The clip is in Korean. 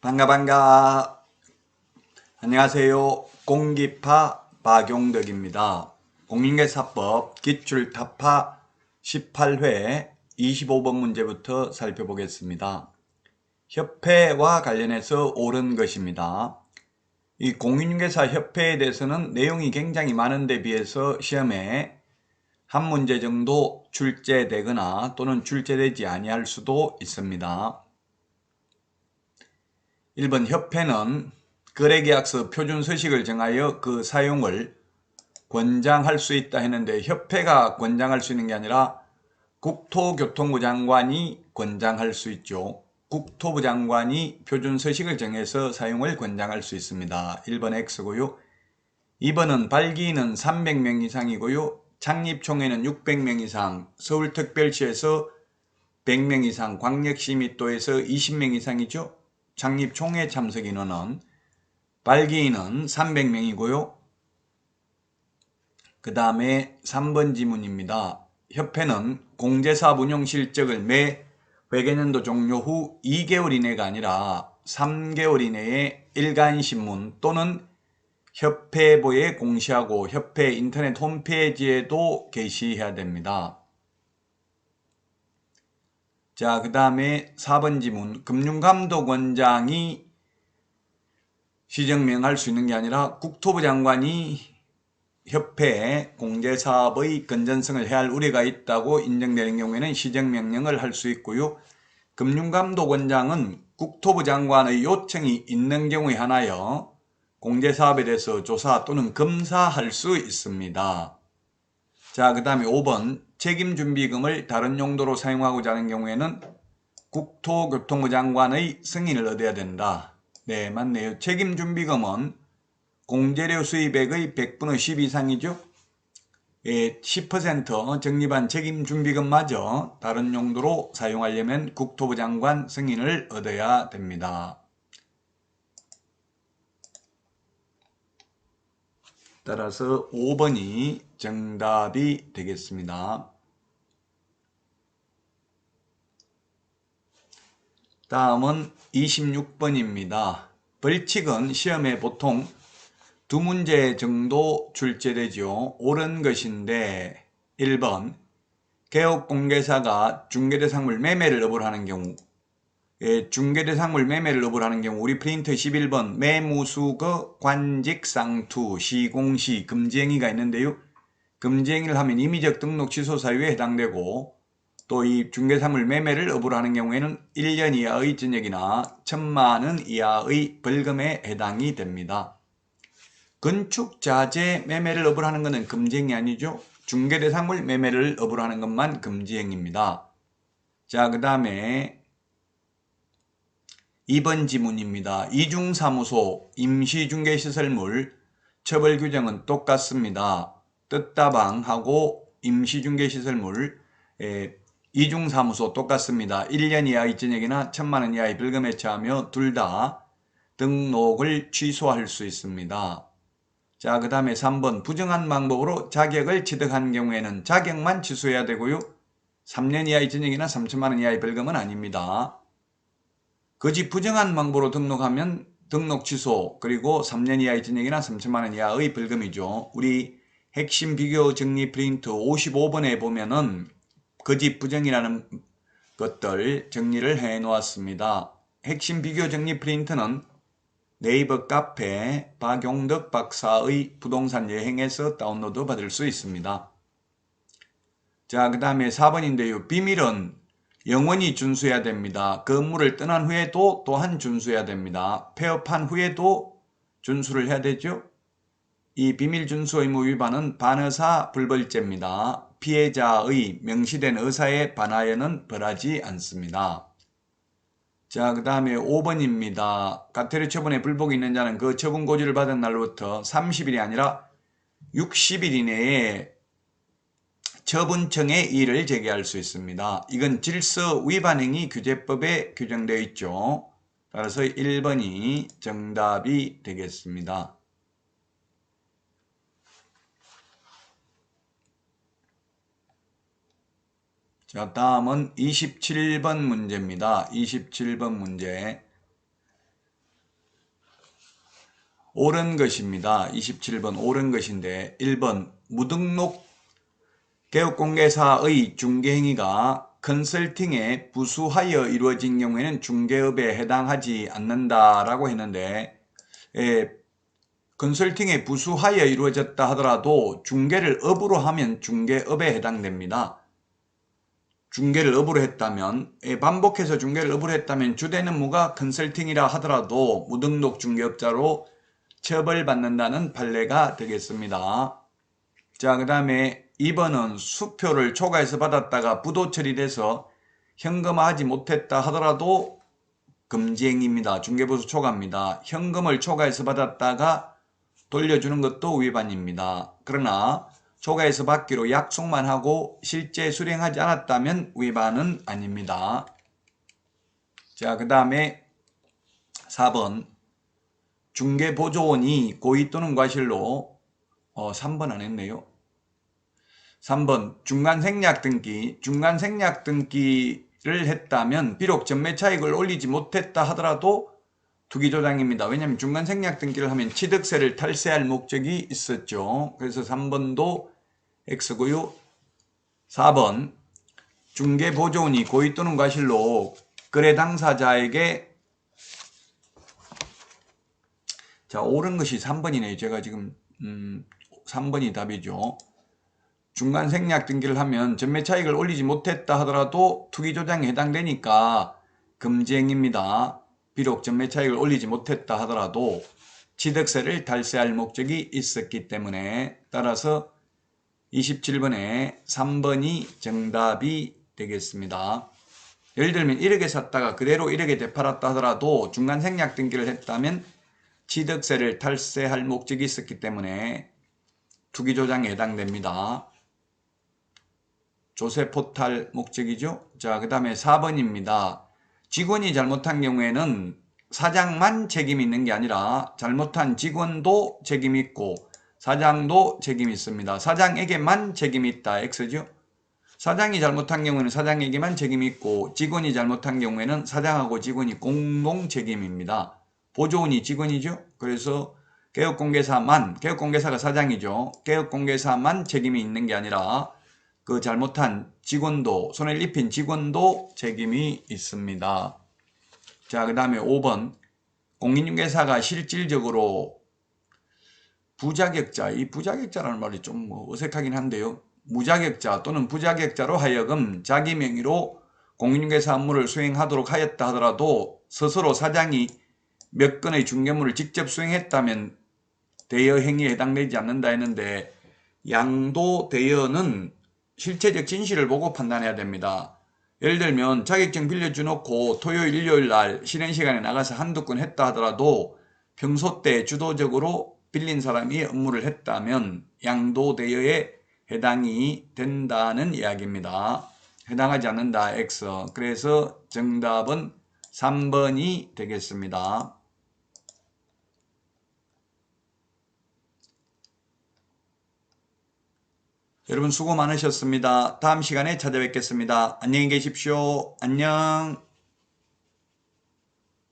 반가 반가. 안녕하세요. 공기파 박용덕입니다. 공인계사법 기출타파 18회 25번 문제부터 살펴보겠습니다. 협회와 관련해서 옳은 것입니다. 이 공인중개사 협회에 대해서는 내용이 굉장히 많은데 비해서 시험에 한 문제 정도 출제되거나 또는 출제되지 아니할 수도 있습니다. 1번 협회는 거래계약서 표준 서식을 정하여 그 사용을 권장할 수 있다 했는데 협회가 권장할 수 있는 게 아니라 국토교통부 장관이 권장할 수 있죠. 국토부 장관이 표준 서식을 정해서 사용을 권장할 수 있습니다. 1번 X고요. 2번은 발기인은 300명 이상이고요. 창립총회는 600명 이상, 서울특별시에서 100명 이상, 광역시 및도에서 20명 이상이죠. 창립 총회 참석 인원은 발기인은 300명이고요. 그 다음에 3번 지문입니다. 협회는 공제사업 운영 실적을 매 회계년도 종료 후 2개월 이내가 아니라 3개월 이내에 일간신문 또는 협회보에 공시하고 협회 인터넷 홈페이지에도 게시해야 됩니다. 자, 그 다음에 4번 지문. 금융감독원장이 시정명할 수 있는 게 아니라 국토부 장관이 협회 공제사업의 건전성을 해할 우려가 있다고 인정되는 경우에는 시정명령을 할 수 있고요. 금융감독원장은 국토부 장관의 요청이 있는 경우에 하나여 공제사업에 대해서 조사 또는 검사할 수 있습니다. 자, 그 다음에 5번 책임준비금을 다른 용도로 사용하고자 하는 경우에는 국토교통부 장관의 승인을 얻어야 된다. 네, 맞네요. 책임준비금은 공제료 수입액의 100분의 10 이상이죠. 예, 10% 적립한 책임준비금마저 다른 용도로 사용하려면 국토부 장관 승인을 얻어야 됩니다. 따라서 5번이 정답이 되겠습니다. 다음은 26번입니다. 벌칙은 시험에 보통 두 문제 정도 출제되죠. 옳은 것인데 1번 개업공개사가 중개대상물 매매를 업을 하는 경우 예, 중개대상물 매매를 업을하는 경우 우리 프린트 11번 매무수거 관직상투 시공시 금지행위가 있는데요. 금지행위를 하면 임의적 등록 취소 사유에 해당되고 또 이 중개사물 매매를 업을하는 경우에는 1년 이하의 전역이나 천만 원 이하의 벌금에 해당이 됩니다. 건축자재 매매를 업을하는 것은 금지행위 아니죠. 중개대상물 매매를 업을하는 것만 금지행위입니다. 자, 그 다음에 2번 지문입니다. 이중사무소, 임시중개시설물, 처벌규정은 똑같습니다. 뜻다방하고 임시중개시설물, 에, 이중사무소 똑같습니다. 1년 이하의 전역이나 천만원 이하의 벌금에 처하며 둘 다 등록을 취소할 수 있습니다. 자, 그 다음에 3번 부정한 방법으로 자격을 취득한 경우에는 자격만 취소해야 되고요. 3년 이하의 전역이나 3천만원 이하의 벌금은 아닙니다. 거짓 부정한 방법으로 등록하면 등록 취소 그리고 3년 이하의 전역이나 3천만원 이하의 벌금이죠. 우리 핵심 비교 정리 프린트 55번에 보면은 거짓 부정이라는 것들 정리를 해 놓았습니다. 핵심 비교 정리 프린트는 네이버 카페 박용덕 박사의 부동산 여행에서 다운로드 받을 수 있습니다. 자, 그 다음에 4번인데요. 비밀은 영원히 준수해야 됩니다. 건물을 떠난 후에도 또한 준수해야 됩니다. 폐업한 후에도 준수를 해야 되죠. 이 비밀 준수 의무 위반은 반의사 불벌죄입니다. 피해자의 명시된 의사에 반하여는 벌하지 않습니다. 자, 그 다음에 5번입니다. 가태료 처분에 불복이 있는 자는 그 처분 고지를 받은 날로부터 30일이 아니라 60일 이내에 처분청에 이의를 제기할 수 있습니다. 이건 질서 위반행위 규제법에 규정되어 있죠. 따라서 1번이 정답이 되겠습니다. 자, 다음은 27번 문제입니다. 27번 문제. 옳은 것입니다. 27번 옳은 것인데 1번 무등록 개업공개사의 중개행위가 컨설팅에 부수하여 이루어진 경우에는 중개업에 해당하지 않는다라고 했는데 예, 컨설팅에 부수하여 이루어졌다 하더라도 중개를 업으로 하면 중개업에 해당됩니다. 중개를 업으로 했다면 예, 반복해서 중개를 업으로 했다면 주된 업무가 컨설팅이라 하더라도 무등록 중개업자로 처벌받는다는 판례가 되겠습니다. 자, 그 다음에 2번은 수표를 초과해서 받았다가 부도 처리돼서 현금화하지 못했다 하더라도 금지행위입니다. 중개보수 초과입니다. 현금을 초과해서 받았다가 돌려주는 것도 위반입니다. 그러나 초과해서 받기로 약속만 하고 실제 수령하지 않았다면 위반은 아닙니다. 자, 그 다음에 4번 중개보조원이 고의 또는 과실로 어, 3번 안 했네요. 3번 중간 생략 등기 중간 생략 등기를 했다면 비록 전매 차익을 올리지 못했다 하더라도 투기 조장입니다. 왜냐하면 중간 생략 등기를 하면 취득세를 탈세할 목적이 있었죠. 그래서 3번도 X고요. 4번 중개보조원이 고의 또는 과실로 거래 당사자에게 자 옳은 것이 3번이네요. 제가 지금 음, 3번이 답이죠. 중간 생략 등기를 하면 전매 차익을 올리지 못했다 하더라도 투기 조장에 해당되니까 금지행위입니다. 비록 전매 차익을 올리지 못했다 하더라도 취득세를 달세할 목적이 있었기 때문에 따라서 27번에 3번이 정답이 되겠습니다. 예를 들면 1억에 샀다가 그대로 1억에 되팔았다 하더라도 중간 생략 등기를 했다면 취득세를 탈세할 목적이 있었기 때문에 투기 조장에 해당됩니다. 조세 포탈 목적이죠. 자, 그 다음에 4번입니다. 직원이 잘못한 경우에는 사장만 책임이 있는 게 아니라 잘못한 직원도 책임이 있고 사장도 책임이 있습니다. 사장에게만 책임이 있다. X죠. 사장이 잘못한 경우에는 사장에게만 책임이 있고 직원이 잘못한 경우에는 사장하고 직원이 공동 책임입니다. 보조원이 직원이죠. 그래서 개업공개사만, 개업공개사가 사장이죠. 개업공개사만 책임이 있는 게 아니라 그 잘못한 직원도, 손해를 입힌 직원도 책임이 있습니다. 자, 그 다음에 5번. 공인중개사가 실질적으로 부자격자, 이 부자격자라는 말이 좀뭐 어색하긴 한데요. 무자격자 또는 부자격자로 하여금 자기 명의로 공인중개사 업무를 수행하도록 하였다 하더라도 스스로 사장이 몇 건의 중개물을 직접 수행했다면 대여 행위에 해당되지 않는다 했는데 양도 대여는 실체적 진실을 보고 판단해야 됩니다. 예를 들면 자격증 빌려주놓고 토요일 일요일 날 쉬는 시간에 나가서 한두 건 했다 하더라도 평소 때 주도적으로 빌린 사람이 업무를 했다면 양도 대여에 해당이 된다는 이야기입니다. 해당하지 않는다 X. 그래서 정답은 3번이 되겠습니다. 여러분 수고 많으셨습니다. 다음 시간에 찾아뵙겠습니다. 안녕히 계십시오. 안녕.